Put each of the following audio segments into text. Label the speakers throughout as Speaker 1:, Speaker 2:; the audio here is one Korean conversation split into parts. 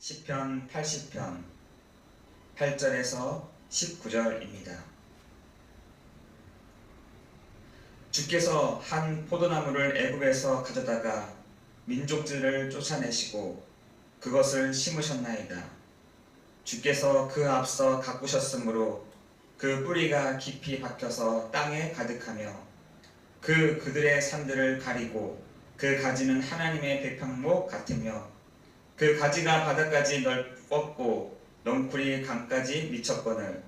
Speaker 1: 시편 80편 8절에서 19절입니다. 주께서 한 포도나무를 애굽에서 가져다가 민족들을 쫓아내시고 그것을 심으셨나이다. 주께서 그 앞서 가꾸셨으므로 그 뿌리가 깊이 박혀서 땅에 가득하며 그 그들의 산들을 가리고 그 가지는 하나님의 백향목 같으며 그 가지가 바다까지 넓었고 넝쿨이 강까지 미쳤거늘.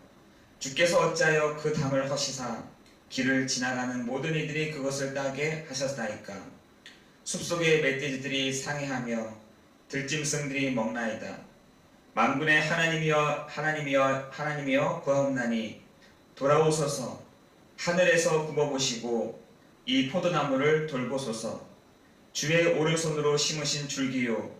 Speaker 1: 주께서 어찌하여 그 담을 허시사 길을 지나가는 모든 이들이 그것을 따게 하셨나이까? 숲속의 멧돼지들이 상해하며 들짐승들이 먹나이다. 만군의 하나님이여 하나님이여 하나님이여 구하옵나니 돌아오소서. 하늘에서 굽어보시고 이 포도나무를 돌보소서. 주의 오른손으로 심으신 줄기요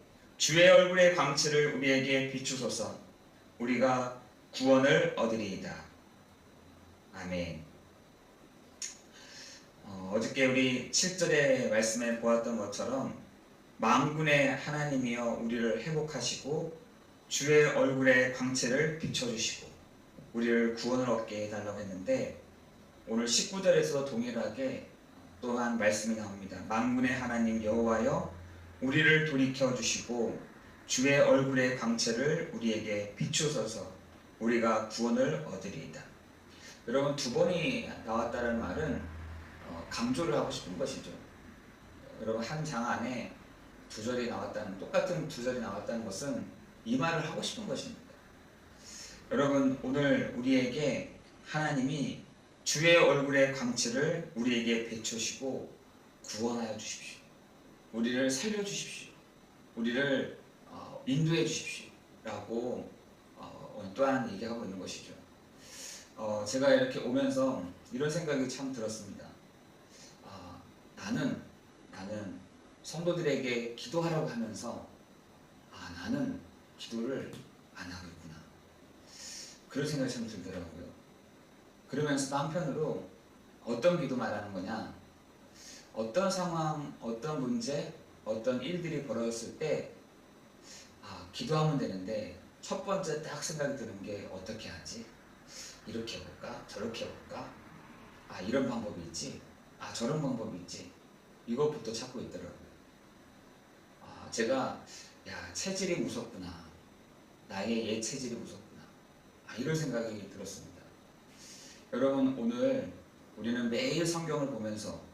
Speaker 1: 주의 얼굴의 광채를 우리에게 비추소서 우리가 구원을 얻으리이다. 아멘. 어, 어저께 우리 7절의 말씀에 보았던 것처럼 만군의 하나님이여 우리를 회복하시고 주의 얼굴의 광채를 비춰주시고 우리를 구원을 얻게 해달라고 했는데 오늘 19절에서 동일하게 또한 말씀이 나옵니다. 만군의 하나님 여호와여 우리를 돌이켜 주시고 주의 얼굴의 광채를 우리에게 비추소서 우리가 구원을 얻으리이다. 여러분 두 번이 나왔다는 말은 어, 강조를 하고 싶은 것이죠. 여러분 한 장 안에 두 절이 나왔다는 똑같은 두 절이 나왔다는 것은 이 말을 하고 싶은 것입니다. 여러분 오늘 우리에게 하나님이 주의 얼굴의 광채를 우리에게 비추시고 구원하여 주십시오. 우리를 살려 주십시오. 우리를 어, 인도해 주십시오. 라고 어, 또한 얘기하고 있는 것이죠. 어, 제가 이렇게 오면서 이런 생각이 참 들었습니다. 아, 나는 나는 성도들에게 기도하라고 하면서 아 나는 기도를 안 하고 있구나. 그런 생각이 참 들더라고요. 그러면서 또 한편으로 어떤 기도 말하는 거냐? 어떤 상황, 어떤 문제, 어떤 일들이 벌어졌을 때, 아, 기도하면 되는데, 첫 번째 딱 생각이 드는 게 어떻게 하지? 이렇게 해볼까? 저렇게 해볼까? 아, 이런 방법이 있지? 아, 저런 방법이 있지? 이것부터 찾고 있더라고요. 아, 제가, 야, 체질이 무섭구나. 나의 옛 체질이 무섭구나. 아, 이런 생각이 들었습니다. 여러분, 오늘 우리는 매일 성경을 보면서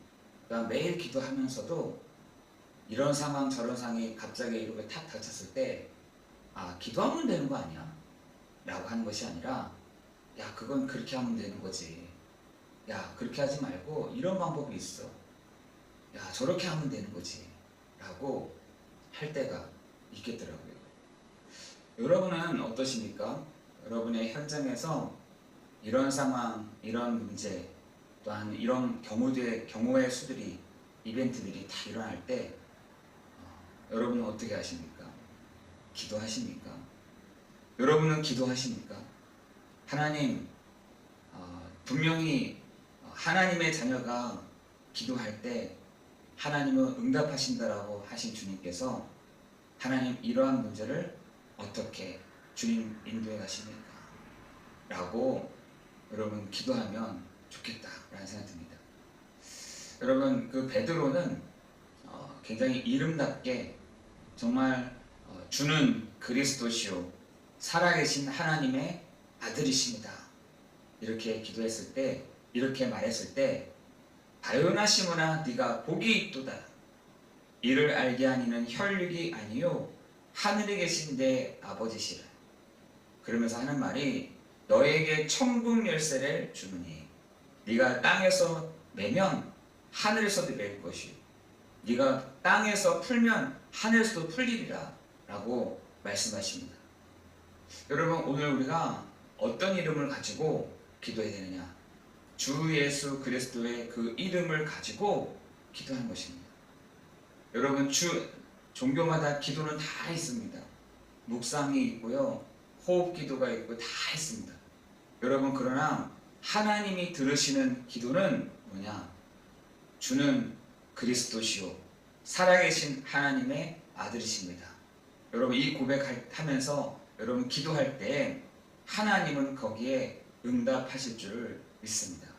Speaker 1: 그러니까 매일 기도하면서도 이런 상황 저런 상황이 갑자기 이렇게 탁 닥쳤을 때 아 기도하면 되는 거 아니야? 라고 하는 것이 아니라 야 그건 그렇게 하면 되는 거지 야 그렇게 하지 말고 이런 방법이 있어 야 저렇게 하면 되는 거지 라고 할 때가 있겠더라고요 여러분은 어떠십니까? 여러분의 현장에서 이런 상황 이런 문제 또한 이런 경우들, 경우의 수들이 이벤트들이 다 일어날 때 어, 여러분은 어떻게 하십니까? 기도하십니까? 여러분은 기도하십니까? 하나님 어, 분명히 하나님의 자녀가 기도할 때 하나님은 응답하신다라고 하신 주님께서 하나님 이러한 문제를 어떻게 주님 인도해 가십니까? 라고 여러분 기도하면 좋겠다라는 생각이 듭니다. 여러분 그 베드로는 어, 굉장히 이름답게 정말 어, 주는 그리스도시요 살아계신 하나님의 아들이십니다. 이렇게 기도했을 때 이렇게 말했을 때 바요나 시모나 네가 복이 있도다. 이를 알게 하니는 혈육이 아니요 하늘에 계신 내 아버지시라. 그러면서 하는 말이 너에게 천국 열쇠를 주느니 네가 땅에서 매면 하늘에서도 맬 것이요 네가 땅에서 풀면 하늘에서도 풀리리라 라고 말씀하십니다. 여러분 오늘 우리가 어떤 이름을 가지고 기도해야 되느냐? 주 예수 그리스도의 그 이름을 가지고 기도하는 것입니다. 여러분 주 종교마다 기도는 다 있습니다. 묵상이 있고요. 호흡 기도가 있고 다 있습니다. 여러분 그러나 하나님이 들으시는 기도는 뭐냐? 주는 그리스도시요 살아계신 하나님의 아들이십니다. 여러분 이 고백하면서 여러분 기도할 때 하나님은 거기에 응답하실 줄 믿습니다.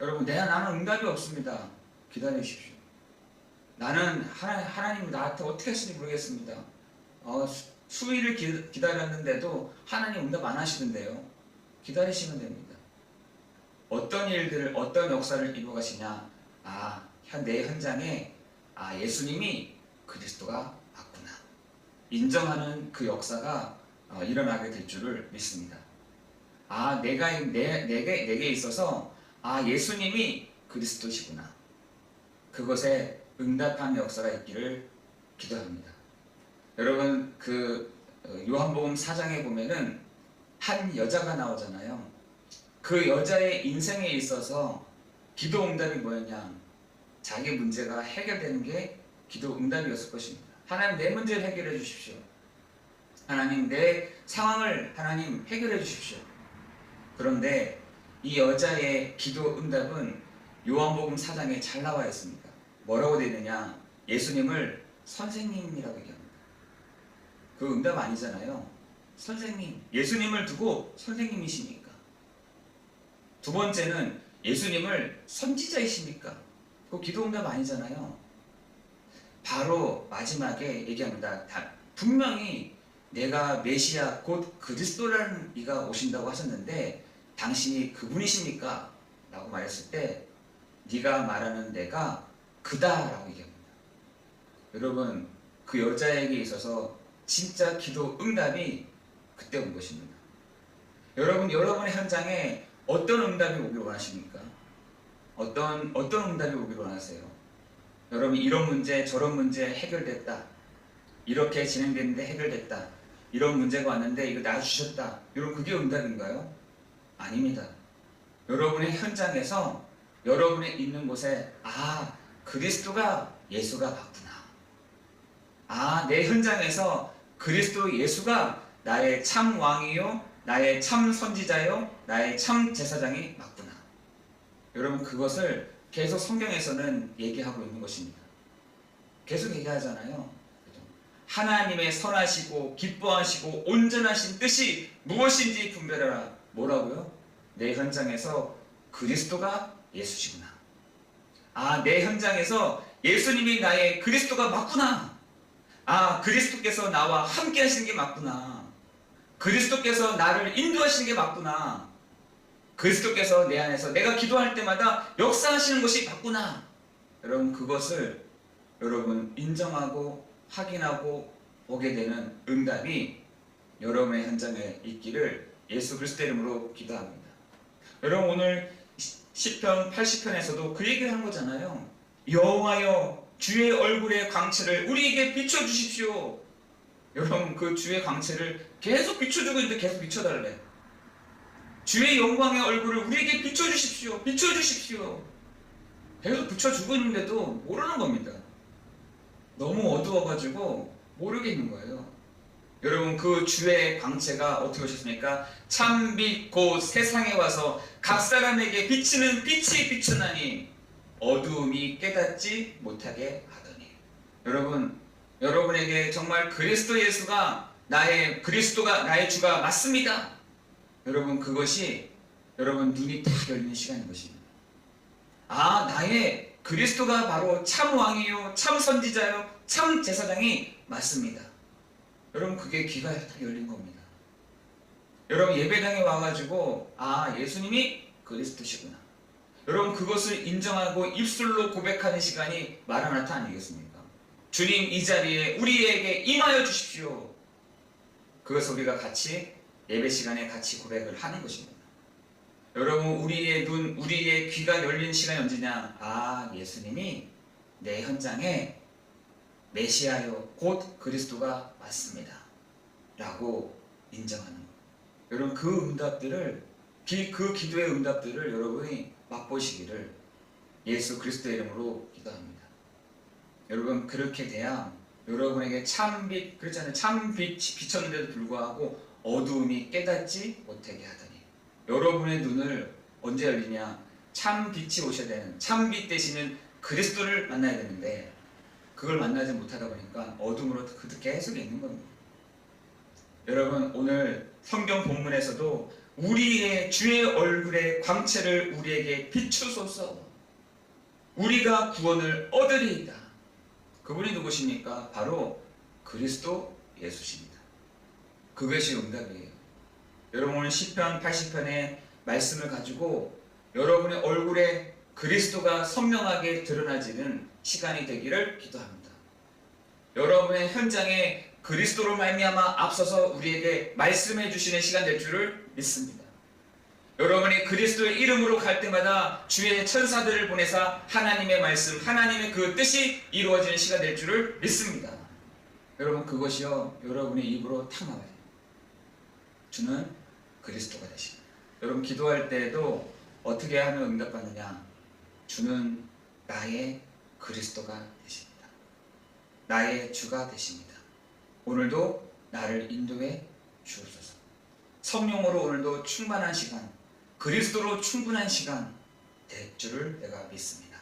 Speaker 1: 여러분 내가 나는 응답이 없습니다. 기다리십시오. 나는 하나, 하나님 나한테 어떻게 하실지 모르겠습니다. 어, 수, 수일을 기, 기다렸는데도 하나님 응답 안 하시는데요. 기다리시면 됩니다. 어떤 일들을 어떤 역사를 이루어 가시냐? 아, 현- 내 현장에 아 예수님이 그리스도가 맞구나. 인정하는 그 역사가 어, 일어나게 될 줄을 믿습니다. 아, 내가 내 내게 내게 있어서 아 예수님이 그리스도시구나. 그것에 응답하는 역사가 있기를 기도합니다. 여러분 그 어, 요한복음 4장에 보면은 한 여자가 나오잖아요. 그 여자의 인생에 있어서 기도 응답이 뭐였냐? 자기 문제가 해결되는 게 기도 응답이었을 것입니다. 하나님 내 문제를 해결해 주십시오. 하나님 내 상황을 하나님 해결해 주십시오. 그런데 이 여자의 기도 응답은 요한복음 4장에 잘 나와 있습니다. 뭐라고 되어 있느냐? 예수님을 선생님이라고 얘기합니다. 그 응답 아니잖아요. 선생님. 예수님을 두고 선생님이십니까? 두 번째는 예수님을 선지자이십니까? 그 기도 응답 아니잖아요. 바로 마지막에 얘기합니다. 다- 분명히 내가 메시아 곧 그리스도라는 이가 오신다고 하셨는데 당신이 그분이십니까? 라고 말했을 때 네가 말하는 내가 그다라고 얘기합니다. 여러분 그 여자에게 있어서 진짜 기도 응답이 그때 온 것입니다. 여러분 여러분의 현장에 어떤 응답이 오길 원하십니까? 어떤 어떤 응답이 오길 원하세요? 여러분 이런 문제 저런 문제 해결됐다. 이렇게 진행됐는데 해결됐다. 이런 문제가 왔는데 이거 놔주셨다. 여러분 그게 응답인가요? 아닙니다. 여러분의 현장에서 여러분이 있는 곳에 아 그리스도가 예수가 맞구나. 아 내 현장에서 그리스도 예수가 나의 참 왕이요 나의 참 선지자요 나의 참 제사장이 맞구나. 여러분 그것을 계속 성경에서는 얘기하고 있는 것입니다. 계속 얘기하잖아요. 하나님의 선하시고 기뻐하시고 온전하신 뜻이 무엇인지 분별하라. 뭐라고요? 내 현장에서 그리스도가 예수시구나. 아, 내 현장에서 예수님이 나의 그리스도가 맞구나. 아, 그리스도께서 나와 함께 하시는 게 맞구나. 그리스도께서 나를 인도하시는 게 맞구나. 그리스도께서 내 안에서 내가 기도할 때마다 역사하시는 것이 맞구나. 여러분, 그것을 여러분 인정하고 확인하고 보게 되는 응답이 여러분의 현장에 있기를 예수 그리스도 이름으로 기도합니다. 여러분 오늘 시편 80편에서도 그 얘기를 한 거잖아요. 여호와여 주의 얼굴의 광채를 우리에게 비춰 주십시오. 여러분 그 주의 광채를 계속 비춰주고 있는데 계속 비춰달래. 주의 영광의 얼굴을 우리에게 비춰 주십시오. 비춰 주십시오. 계속 비춰주고 있는데도 모르는 겁니다. 너무 어두워가지고 모르겠는 거예요. 여러분 그 주의 광채가 어떻게 오셨습니까? 참빛 곧 세상에 와서 각 사람에게 비치는 빛이 비추나니 어두움이 깨닫지 못하게 하더니 여러분 여러분에게 정말 그리스도 예수가 나의 그리스도가 나의 주가 맞습니다. 여러분 그것이 여러분 눈이 딱 열리는 시간인 것입니다. 아 나의 그리스도가 바로 참 왕이요 참 선지자요 참 제사장이 맞습니다. 여러분 그게 귀가 딱 열린 겁니다. 여러분 예배당에 와가지고 아 예수님이 그리스도시구나. 여러분 그것을 인정하고 입술로 고백하는 시간이 마라나타 아니겠습니까? 주님 이 자리에 우리에게 임하여 주십시오. 그것을 우리가 같이 예배 시간에 같이 고백을 하는 것입니다. 여러분 우리의 눈, 우리의 귀가 열린 시간이 언제냐? 아 예수님이 내 현장에 메시아요 곧 그리스도가 맞습니다. 라고 인정하는 것. 여러분 그 응답들을 기- 그 기도의 응답들을 여러분이 맛보시기를 예수 그리스도의 이름으로 기도합니다. 여러분 그렇게 돼야 여러분에게 참빛 그렇잖아요. 참빛이 비쳤는데도 불구하고 어두움이 깨닫지 못하게 하더니 여러분의 눈을 언제 열리냐? 참 빛이 오셔야 되는 참빛 대신은 그리스도를 만나야 되는데 그걸 만나지 못하다 보니까 어둠으로 그도 계속 있는 겁니다. 여러분 오늘 성경 본문에서도 우리의 주의 얼굴의 광채를 우리에게 비추소서 우리가 구원을 얻으리이다. 그분이 누구십니까? 바로 그리스도 예수십니다. 그것이 응답이에요. 여러분 오늘 시편 80편의 말씀을 가지고 여러분의 얼굴에 그리스도가 선명하게 드러나지는 시간이 되기를 기도합니다. 여러분의 현장에 그리스도로 말미암아 앞서서 우리에게 말씀해 주시는 시간 될 줄을 믿습니다. 여러분이 그리스도의 이름으로 갈 때마다 주의 천사들을 보내사 하나님의 말씀, 하나님의 그 뜻이 이루어지는 시간 될 줄을 믿습니다. 여러분 그것이요 여러분의 입으로 탐나와요. 주는 그리스도가 되십니다. 여러분 기도할 때에도 어떻게 하면 응답받느냐? 주는 나의 그리스도가 되십니다. 나의 주가 되십니다. 오늘도 나를 인도해 주옵소서. 성령으로 오늘도 충만한 시간, 그리스도로 충분한 시간 될 줄을 내가 믿습니다.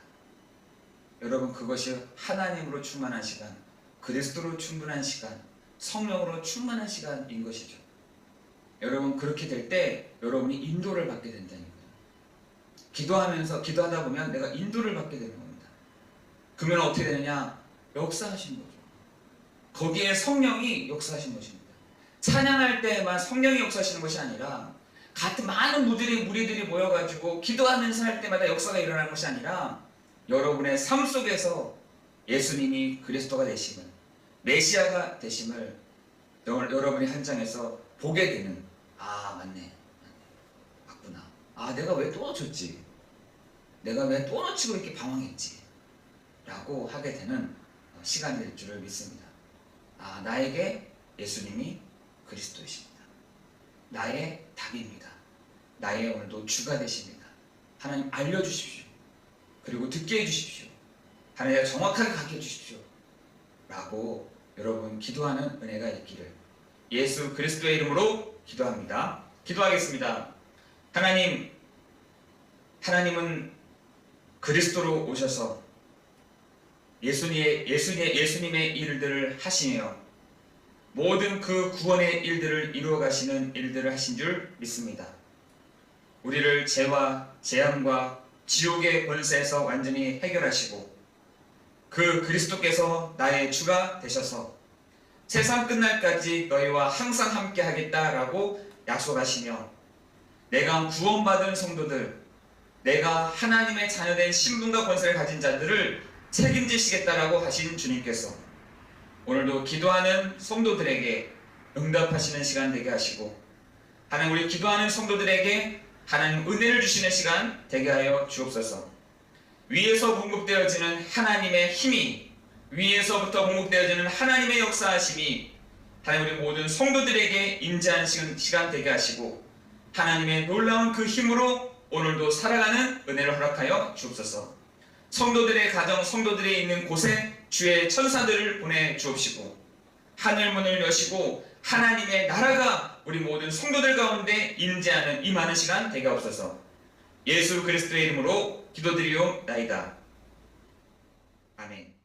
Speaker 1: 여러분 그것이 하나님으로 충만한 시간, 그리스도로 충분한 시간, 성령으로 충만한 시간인 것이죠. 여러분 그렇게 될 때 여러분이 인도를 받게 된다는 거예요. 기도하면서 기도하다 보면 내가 인도를 받게 되는 겁니다. 그러면 어떻게 되느냐? 역사하신 거죠. 거기에 성령이 역사하신 것입니다. 찬양할 때만 성령이 역사하시는 것이 아니라 같은 많은 무들이 무리들이 모여가지고 기도하면서 할 때마다 역사가 일어나는 것이 아니라 여러분의 삶 속에서 예수님이 그리스도가 되심을 메시아가 되심을 여- 여러분이 현장에서 보게 되는 아 맞네. 맞구나. 아 내가 왜또 놓쳤지? 내가 왜또 놓치고 이렇게 방황했지? 라고 하게 되는 어, 시간이 될 줄을 믿습니다. 아 나에게 예수님이 그리스도이십니다 나의 답입니다. 나의 오늘도 주가 되십니다. 하나님 알려주십시오. 그리고 듣게 해주십시오. 하나님 정확하게 가르쳐 주십시오. 라고 여러분 기도하는 은혜가 있기를 예수 그리스도의 이름으로 기도합니다. 기도하겠습니다. 하나님, 하나님은 그리스도로 오셔서 예수님의, 예수님의, 예수님의 일들을 하시며 모든 그 구원의 일들을 이루어 가시는 일들을 하신 줄 믿습니다. 우리를 죄와 재앙과 지옥의 권세에서 완전히 해결하시고 그 그리스도께서 나의 주가 되셔서 세상 끝날까지 너희와 항상 함께 하겠다라고 약속하시며 내가 구원받은 성도들, 내가 하나님의 자녀된 신분과 권세를 가진 자들을 책임지시겠다라고 하신 주님께서 오늘도 기도하는 성도들에게 응답하시는 시간 되게 하시고 하나님 우리 기도하는 성도들에게 하나님 은혜를 주시는 시간 되게 하여 주옵소서. 위에서 공급되어지는 하나님의 힘이 위에서부터 공급되어지는 하나님의 역사하심이 하나님 우리 모든 성도들에게 임재한 시간, 되게 하시고 하나님의 놀라운 그 힘으로 오늘도 살아가는 은혜를 허락하여 주옵소서. 성도들의 가정, 성도들이 있는 곳에 주의 천사들을 보내 주옵시고 하늘 문을 여시고 하나님의 나라가 우리 모든 성도들 가운데 임재하는 이 많은 시간 되게 없어서 예수 그리스도의 이름으로 기도드리옵나이다. 아멘.